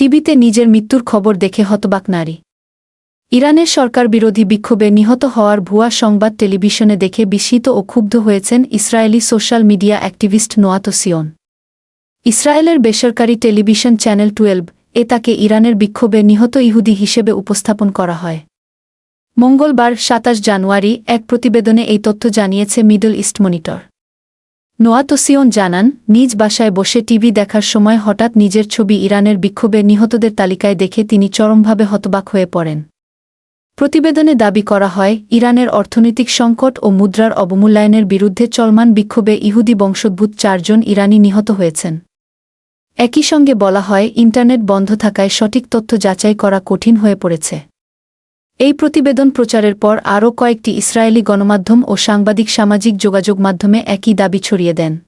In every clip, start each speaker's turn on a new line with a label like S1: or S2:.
S1: টিভিতে নিজের মৃত্যুর খবর দেখে হতবাক নারী। ইরানের সরকার বিরোধী বিক্ষোভে নিহত হওয়ার ভুয়া সংবাদ টেলিভিশনে দেখে বিস্মিত ও ক্ষুব্ধ হয়েছেন ইসরায়েলি সোশ্যাল মিডিয়া অ্যাক্টিভিস্ট নোয়াতসিয়ন ইসরায়েলের বেসরকারি টেলিভিশন চ্যানেল টুয়েলভ এ তাকে ইরানের বিক্ষোভে নিহত ইহুদি হিসেবে উপস্থাপন করা হয়। মঙ্গলবার সাতাশ জানুয়ারি এক প্রতিবেদনে এই তথ্য জানিয়েছে মিডল ইস্ট মনিটর। নোয়াতসিয়ন জানান, নিজ বাসায় বসে টিভি দেখার সময় হঠাৎ নিজের ছবি ইরানের বিক্ষোভে নিহতদের তালিকায় দেখে তিনি চরমভাবে হতবাক হয়ে পড়েন। প্রতিবেদনে দাবি করা হয়, ইরানের অর্থনৈতিক সংকট ও মুদ্রার অবমূল্যায়নের বিরুদ্ধে চলমান বিক্ষোভে ইহুদি বংশোদ্ভূত চারজন ইরানি নিহত হয়েছেন। একই সঙ্গে বলা হয়, ইন্টারনেট বন্ধ থাকায় সঠিক তথ্য যাচাই করা কঠিন হয়ে পড়েছে। এই প্রতিবেদন প্রচারের পর আরও কয়েকটি ইসরায়েলি গণমাধ্যম ও সাংবাদিক সামাজিক যোগাযোগ মাধ্যমে একই দাবি ছড়িয়ে দেন।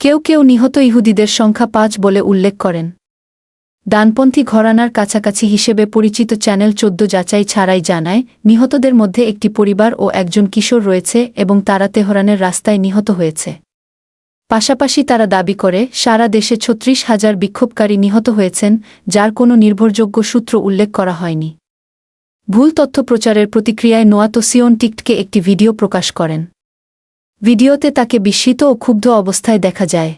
S1: কেউ কেউ নিহত ইহুদিদের সংখ্যা পাঁচ বলে উল্লেখ করেন। ডানপন্থী ঘরানার কাছাকাছি হিসেবে পরিচিত চ্যানেল চোদ্দ যাচাই ছাড়াই জানায়, নিহতদের মধ্যে একটি পরিবার ও একজন কিশোর রয়েছে এবং তারা তেহরানের রাস্তায় নিহত হয়েছে। পাশাপাশি তারা দাবি করে, সারা দেশে ছত্রিশ হাজার বিক্ষোভকারী নিহত হয়েছেন, যার কোনো নির্ভরযোগ্য সূত্র উল্লেখ করা হয়নি। ভুল তথ্য প্রচারের প্রতিক্রিয়ায় নোয়াতসিয়ন টিকটকে একটি ভিডিও প্রকাশ করেন। ভিডিওতে তাকে বিস্মিত ও ক্ষুব্ধ অবস্থায় দেখা যায়।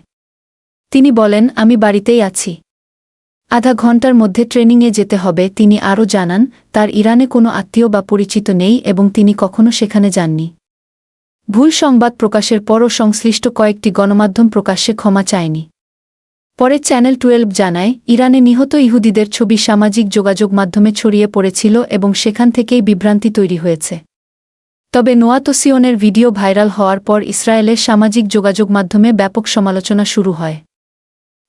S1: তিনি বলেন, আমি বাড়িতেই আছি। আধা ঘণ্টার মধ্যে ট্রেনিংয়ে যেতে হবে। তিনি আরও জানান, তার ইরানে কোনো আত্মীয় বা পরিচিত নেই এবং তিনি কখনো সেখানে যাননি। ভুল সংবাদ প্রকাশের পরও সংশ্লিষ্ট কয়েকটি গণমাধ্যম প্রকাশ্যে ক্ষমা চায়নি। পরে চ্যানেল টুয়েলভ জানায়, ইরানে নিহত ইহুদিদের ছবি সামাজিক যোগাযোগ মাধ্যমে ছড়িয়ে পড়েছিল এবং সেখান থেকেই বিভ্রান্তি তৈরি হয়েছে। তবে নোয়াতসিয়নের ভিডিও ভাইরাল হওয়ার পর ইসরায়েলের সামাজিক যোগাযোগ মাধ্যমে ব্যাপক সমালোচনা শুরু হয়।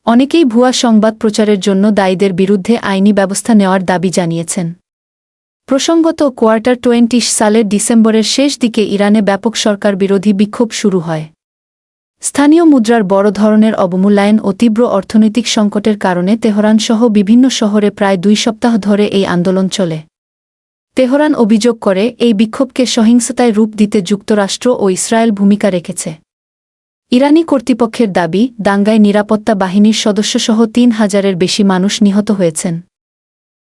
S1: অনেকেই ভুয়া সংবাদ প্রচারের জন্য দায়ীদের বিরুদ্ধে আইনি ব্যবস্থা নেওয়ার দাবি জানিয়েছেন। প্রসঙ্গত, কোয়ার্টার টোয়েন্টি সালের ডিসেম্বরের শেষ দিকে ইরানে ব্যাপক সরকার বিরোধী বিক্ষোভ শুরু হয়। স্থানীয় মুদ্রার বড় ধরনের অবমূল্যায়ন ও তীব্র অর্থনৈতিক সংকটের কারণে তেহরানসহ বিভিন্ন শহরে প্রায় দুই সপ্তাহ ধরে এই আন্দোলন চলে। তেহরান অভিযোগ করে, এই বিক্ষোভকে সহিংসতায় রূপ দিতে যুক্তরাষ্ট্র ও ইসরায়েল ভূমিকা রেখেছে। ইরানি কর্তৃপক্ষের দাবি, দাঙ্গায় নিরাপত্তা বাহিনীর সদস্যসহ তিন হাজারের বেশি মানুষ নিহত হয়েছেন।